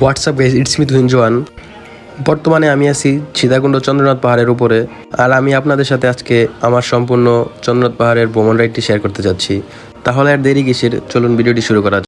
What's up guys it's me Tuhin Joan বর্তমানে আমি আছি সীতাকুণ্ড চন্দ্রনাথ পাহাড়ের উপরে, আর আমি আপনাদের সাথে আজকে আমার সম্পূর্ণ চন্দ্রনাথ পাহাড়ের ভ্রমণ রাইডটি শেয়ার করতে যাচ্ছি। তাহলে আর দেরি কিসের? চলুন ভিডিওটি শুরু করা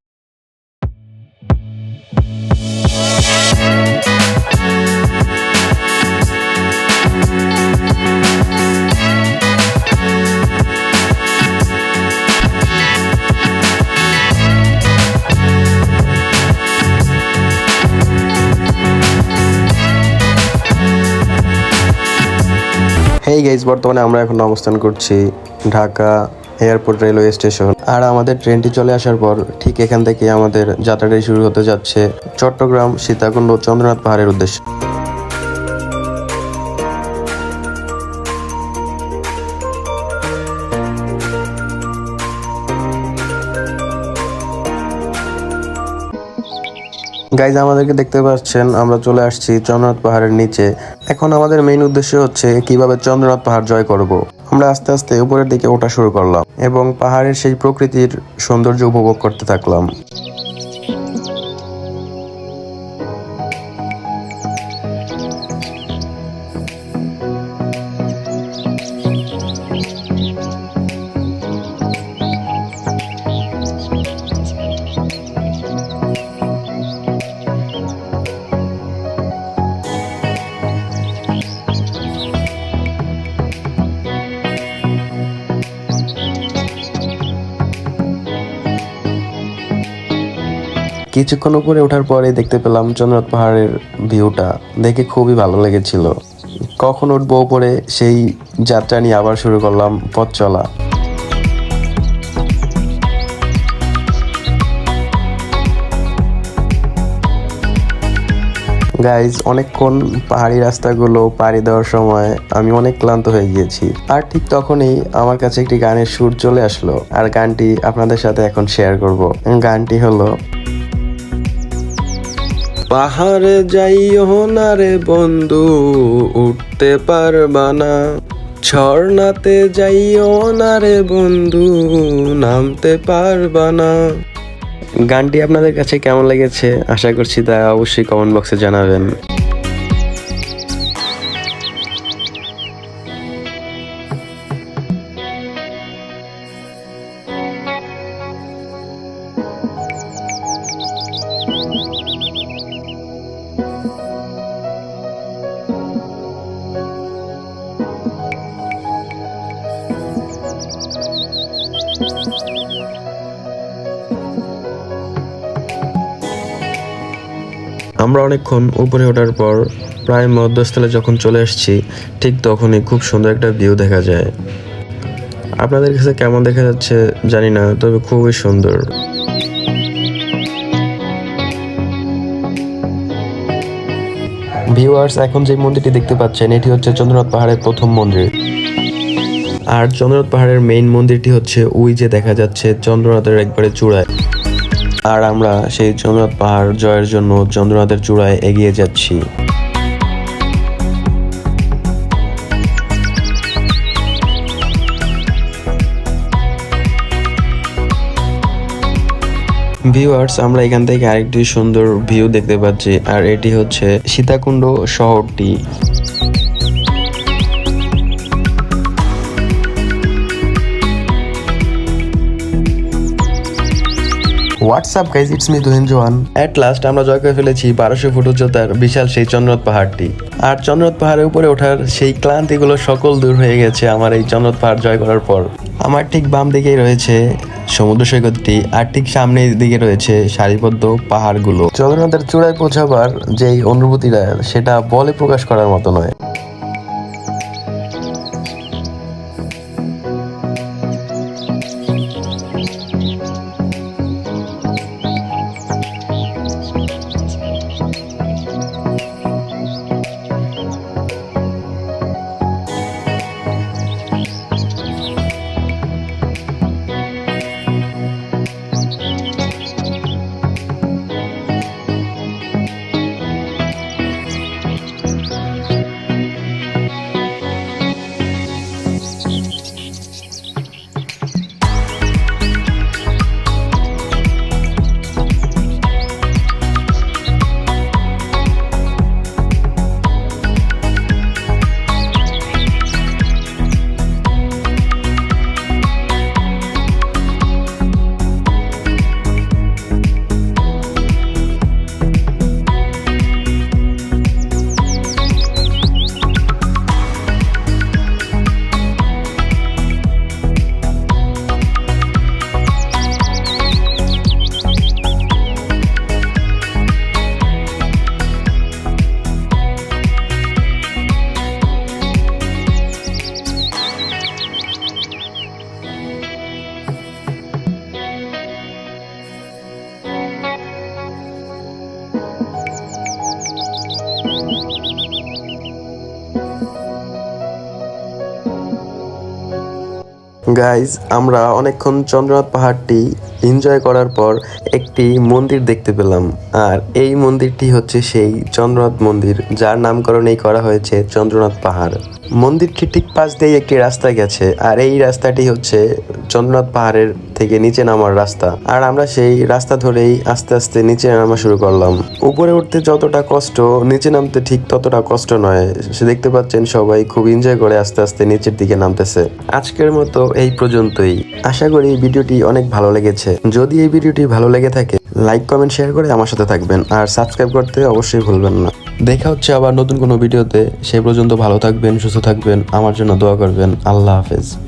হেই গাইজ বর্তমানে আমরা এখন অবস্থান করছি ঢাকা এয়ারপোর্ট রেলওয়ে স্টেশন। আর আমাদের ট্রেনটি চলে আসার পর ঠিক এখান থেকে আমাদের যাত্রাটি শুরু হতে যাচ্ছে চট্টগ্রাম সীতাকুণ্ড চন্দ্রনাথ পাহাড়ের উদ্দেশ্যে। গাইজ আমাদেরকে দেখতে পাচ্ছেন, আমরা চলে আসছি চন্দ্রনাথ পাহাড়ের নিচে। এখন আমাদের মেইন উদ্দেশ্য হচ্ছে কীভাবে চন্দ্রনাথ পাহাড় জয় করব। আমরা আস্তে আস্তে উপরের দিকে ওঠা শুরু করলাম এবং পাহাড়ের সেই প্রকৃতির সৌন্দর্য উপভোগ করতে থাকলাম। কিছুক্ষণ উপরে ওঠার পরে দেখতে পেলাম চন্দ্রনাথ পাহাড়ের ভিউটা দেখে খুবই ভালো লেগেছিল। কখন উঠবো উপরে সেই যাত্রা নিয়ে আবার শুরু করলাম পথ চলা। গাইজ অনেকক্ষণ পাহাড়ি রাস্তাগুলো পাড়ি দেওয়ার সময় আমি অনেক ক্লান্ত হয়ে গিয়েছি। আর ঠিক তখনই আমার কাছে একটি গানের সুর চলে আসলো। আর গানটি আপনাদের সাথে এখন শেয়ার করব। গানটি হলো পাহাড়ে যাইও না রে বন্ধু, উঠতে পারবা না। ঝর্ণাতে যাইও না রে বন্ধু, নামতে পারবা না। গানটি আপনাদের কাছে কেমন লেগেছে? আশা করছি তা অবশ্যই কমেন্ট বক্সে জানাবেন। আমরা অনেকক্ষণ উপরে ওঠার পর প্রায় মধ্যস্থলে যখন চলে আসছি, ঠিক তখনই খুব সুন্দর একটা ভিউ দেখা যায়। আপনাদের কাছে কেমন দেখা যাচ্ছে জানি না, তবে খুবই সুন্দর। ভিউয়ার্স এখন যে মন্দিরটি দেখতে পাচ্ছেন, এটি হচ্ছে চন্দ্রনাথ পাহাড়ের প্রথম মন্দির। আর চন্দ্রনাথ পাহাড়ের মেইন মন্দিরটি হচ্ছে ওই যে দেখা যাচ্ছে চন্দ্রনাথের একবারে চূড়ায়। আর আমরা সেই চন্দ্রনাথ পাহাড় জয়ের জন্য চন্দ্রনাথের চূড়ায় এগিয়ে যাচ্ছি। ভিউয়ার্স আমরা এখান থেকে আরেকটি সুন্দর ভিউ দেখতে পাচ্ছি, আর এটি হচ্ছে সীতাকুণ্ড শহরটি। What's up guys it's me Tuhin Johan at last আমরা জয় করে ফেলেছি বারোশো ফুট উচ্চতার বিশাল সেই চন্দ্রনাথ পাহাড়টি। আর চন্দ্রনাথ পাহাড়ের উপরে ওঠার সেই ক্লান্তিগুলো সকল দূর হয়ে গেছে আমার এই চন্দ্রনাথ পাহাড় জয় করার পর। আমার ঠিক বাম দিকেই রয়েছে সমুদ্র সৈকতটি আর ঠিক সামনের দিকে রয়েছে সারিবদ্ধ পাহাড়গুলো। চন্দ্রনাথের চূড়ায় পৌঁছাবার যেই অনুভূতিটা সেটা বলে প্রকাশ করার মতো নয়। গাইজ আমরা অনেকক্ষণ চন্দ্রনাথ পাহাড়টি এনজয় করার পর একটি মন্দির দেখতে পেলাম। আর এই মন্দিরটি হচ্ছে সেই চন্দ্রনাথ মন্দির, যার নামকরণেই করা হয়েছে চন্দ্রনাথ পাহাড়। মন্দিরটি ঠিক পাশ দিয়ে একটি রাস্তা গেছে, আর এই রাস্তাটি হচ্ছে চন্দ্রনাথ পাহাড়ের থেকে নিচে নামার রাস্তা। আর আমরা সেই রাস্তা ধরেই আস্তে আস্তে নিচে নামা শুরু করলাম। উপরে উঠতে যতটা কষ্ট, নিচে নামতে ঠিক ততটা কষ্ট নয়। সে দেখতে পাচ্ছেন সবাই খুব এনজয় করে আস্তে আস্তে নিচের দিকে নামতেছে। আজকের মতো এই পর্যন্তই। আশা করি ভিডিওটি অনেক ভালো লেগেছে। যদি এই ভিডিওটি ভালো লেগে থাকে লাইক কমেন্ট শেয়ার করে আমার সাথে থাকবেন। আর সাবস্ক্রাইব করতে অবশ্যই ভুলবেন না। দেখা হচ্ছে আবার নতুন কোনো ভিডিওতে। সে পর্যন্ত ভালো থাকবেন, সুস্থ থাকবেন, আমার জন্য দোয়া করবেন। আল্লাহ হাফেজ।